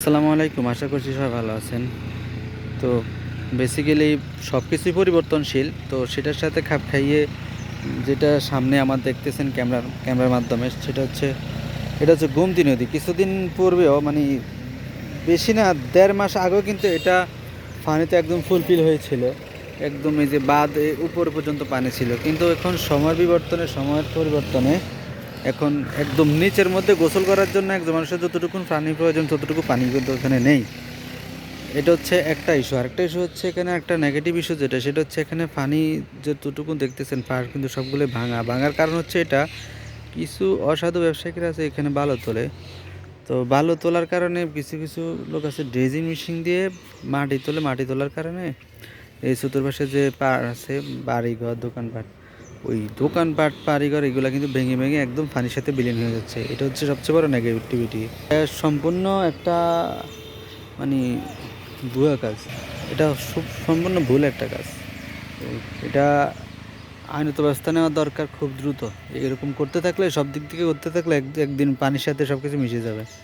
আসসালামু আলাইকুম, আশা করছি সবাই ভালো আছেন। তো বেসিক্যালি সব কিছুই পরিবর্তনশীল, তো সেটার সাথে খাপ খাইয়ে যেটা সামনে আমার দেখতেছেন ক্যামেরার ক্যামেরার মাধ্যমে, সেটা হচ্ছে, এটা হচ্ছে গোমতি নদী। কিছুদিন পূর্বেও মানে বেশি না, দেড় মাস আগেও কিন্তু এটা পানিতে একদম ফুলফিল হয়েছিল। একদম এই যে বাঁধ উপর পর্যন্ত পানি ছিল। কিন্তু এখন সময় বিবর্তনে, সময়ের পরিবর্তনে এখন একদম নিচের মধ্যে গোসল করার জন্য একজন মানুষের যতটুকু পানি প্রয়োজন, ততটুকু পানি কিন্তু ওখানে নেই। এটা হচ্ছে একটা ইস্যু আরেকটা ইস্যু হচ্ছে এখানে একটা নেগেটিভ ইস্যু যেটা, সেটা হচ্ছে এখানে পানি যতটুকু দেখতেছেন, পাহাড় কিন্তু সবগুলো ভাঙা। ভাঙার কারণ হচ্ছে এটা, কিছু অসাধু ব্যবসায়ীরা আছে এখানে বালু তোলে। তো বালু তোলার কারণে কিছু কিছু লোক আছে ড্রেজিং মেশিন দিয়ে মাটি তোলে। মাটি তোলার কারণে এই চতুর্পাশে যে পাড় আছে, বাড়িঘর, দোকানপাট ওই দোকানপাট বাড়িঘর এগুলো কিন্তু ভেঙে ভেঙে একদম পানির সাথে বিলীন হয়ে যাচ্ছে। এটা হচ্ছে সবচেয়ে বড় নেগেটিভিটি সম্পূর্ণ একটা মানে ভুয়া কাজ। এটা সম্পূর্ণ ভুল একটা কাজ। এটা আইনত ব্যবস্থা নেওয়া দরকার খুব দ্রুত। এরকম করতে থাকলে, সব দিক থেকে করতে থাকলে এক- একদিন পানির সাথে সব কিছু মিশে যাবে।